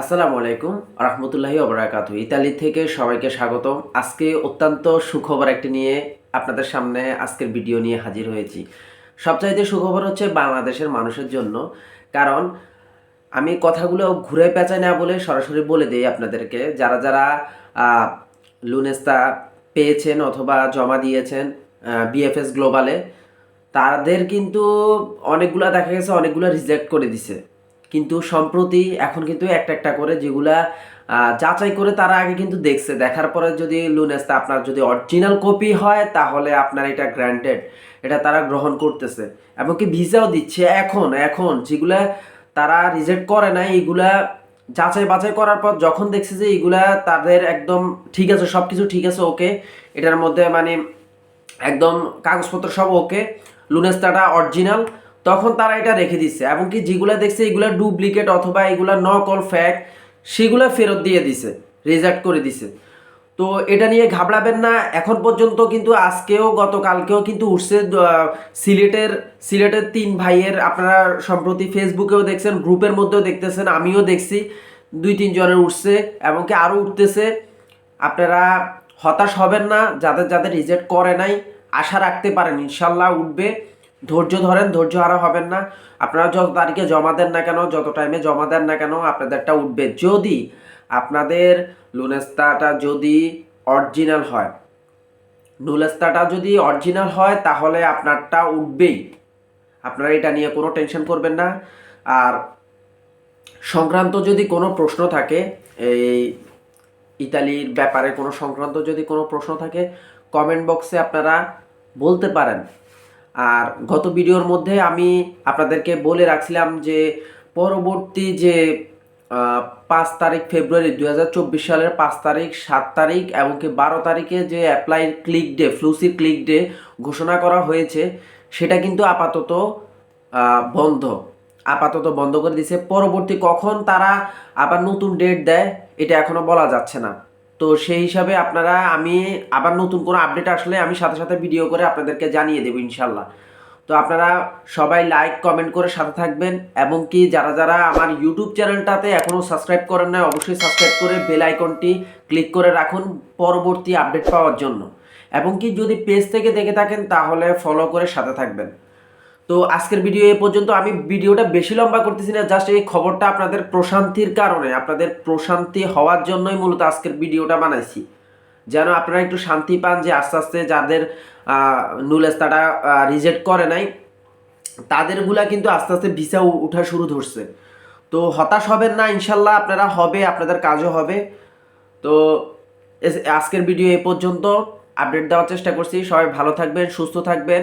আসসালামু আলাইকুম রহমতুল্লাহি ওবরাকাত ইতালি থেকে সবাইকে স্বাগতম। আজকে অত্যন্ত সুখবর একটি নিয়ে আপনাদের সামনে আজকের ভিডিও নিয়ে হাজির হয়েছি। সবচাইতে সুখবর হচ্ছে বাংলাদেশের মানুষের জন্য। কারণ আমি কথাগুলো ঘুরে পেঁচাই না বলে সরাসরি বলে দিই আপনাদেরকে। যারা যারা লুনেস্তা পেয়েছেন অথবা জমা দিয়েছেন বিএফএস গ্লোবালে তাদের কিন্তু অনেকগুলা দেখা গেছে, অনেকগুলো রিজেক্ট করে দিছে। কিন্তু সম্প্রতি এখন কিন্তু একটা একটা করে যেগুলা যাচাই করে তারা আগে কিন্তু দেখছে। দেখার পরে যদি লুনেস্তা আপনার যদি অরিজিনাল কপি হয়, তাহলে আপনার এটা গ্র্যান্টেড এটা তারা গ্রহণ করতেছে। এমনকি ভিসাও দিচ্ছে। এখন এখন যেগুলা তারা রিজেক্ট করে না এইগুলা যাচাই বাছাই করার পর যখন দেখছে যে এইগুলা তাদের একদম ঠিক আছে সব কিছু ঠিক আছে, ওকে, এটার মধ্যে মানে একদম কাগজপত্র সব ওকে, লুনেস্তাটা অরিজিনাল তখন তারা এটা রেখে দিচ্ছে এমনকি যেগুলো দেখছে, এগুলা ডুপ্লিকেট অথবা এগুলা নকল ফ্যাক সেগুলো ফেরত দিয়ে দিছে, রিজেক্ট করে দিছে। তো এটা নিয়ে ঘাবড়াবেন না। এখন পর্যন্ত কিন্তু আজকেও, গতকালকেও কিন্তু উঠছে সিলেটের সিলেটের তিন ভাইয়ের, আপনারা সম্প্রতি ফেসবুকেও দেখছেন, গ্রুপের মধ্যেও দেখতেছেন, আমিও দেখছি, দুই তিনজনের উঠছে এমনকি আরও উঠতেছে। আপনারা হতাশ হবেন না, যাদের যাদের রিজেক্ট করে নাই, আশা রাখতে পারেন, ইনশাল্লাহ উঠবে। ধৈর্য ধরেন, ধৈর্য হারা হবেন না। আপনারা যত তারিখে জমা দেন না কেন, যত টাইমে জমা দেন না কেন, আপনাদেরটা উঠবে। যদি আপনাদের লুনেস্তাটা যদি অরিজিনাল হয় নুলেস্তাটা যদি অরিজিনাল হয়, তাহলে আপনারটা উঠবেই। আপনারা এটা নিয়ে কোনো টেনশন করবেন না। আর সংক্রান্ত যদি কোনো প্রশ্ন থাকে, এই ইতালির ব্যাপারে কোনো সংক্রান্ত যদি কোনো প্রশ্ন থাকে কমেন্ট বক্সে আপনারা বলতে পারেন। আর গত ভিডিওর মধ্যে আমি আপনাদেরকে বলে রাখছিলাম যে পরবর্তী যে পাঁচ তারিখ ফেব্রুয়ারি দু হাজার চব্বিশ সালের পাঁচ তারিখ, সাত তারিখ এমনকি বারো তারিখে যে অ্যাপ্লাই ক্লিক ডে ফ্লুসি ক্লিক ডে ঘোষণা করা হয়েছে, সেটা কিন্তু আপাতত বন্ধ। আপাতত বন্ধ করে দিছে। পরবর্তী কখন তারা আবার নতুন ডেট দেয়, এটা এখনও বলা যাচ্ছে না। তো সেই হিসাবে আপনারা, আমি আবার নতুন কোনো আপডেট আসলে আমি সাথে সাথে ভিডিও করে আপনাদেরকে জানিয়ে দেবো ইনশাল্লাহ। তো আপনারা সবাই লাইক কমেন্ট করে সাথে থাকবেন এবং কি যারা যারা আমার ইউটিউব চ্যানেলটাতে এখনও সাবস্ক্রাইব করেন না অবশ্যই সাবস্ক্রাইব করে বেল আইকনটি ক্লিক করে রাখুন পরবর্তী আপডেট পাওয়ার জন্য। এবং কি যদি পেজ থেকে দেখে থাকেন, তাহলে ফলো করে সাথে থাকবেন। তো আজকের ভিডিও এ পর্যন্ত আমি ভিডিওটা বেশি লম্বা করতেছি না জাস্ট এই খবরটা আপনাদের প্রশান্তির কারণে, আপনাদের প্রশান্তি হওয়ার জন্যই মূলত আজকের ভিডিওটা বানাইছি। যেন আপনারা একটু শান্তি পান যে আস্তে আস্তে যাদের নুলেস্তাটা রিজেক্ট করে নাই, তাদেরগুলা কিন্তু আস্তে আস্তে ভিসা উঠা শুরু ধরছে। তো হতাশ হবেন না, ইনশাল্লাহ আপনারা হবে, আপনাদের কাজও হবে। তো আজকের ভিডিও এ পর্যন্ত আপডেট দেওয়ার চেষ্টা করছি। সবাই ভালো থাকবেন, সুস্থ থাকবেন।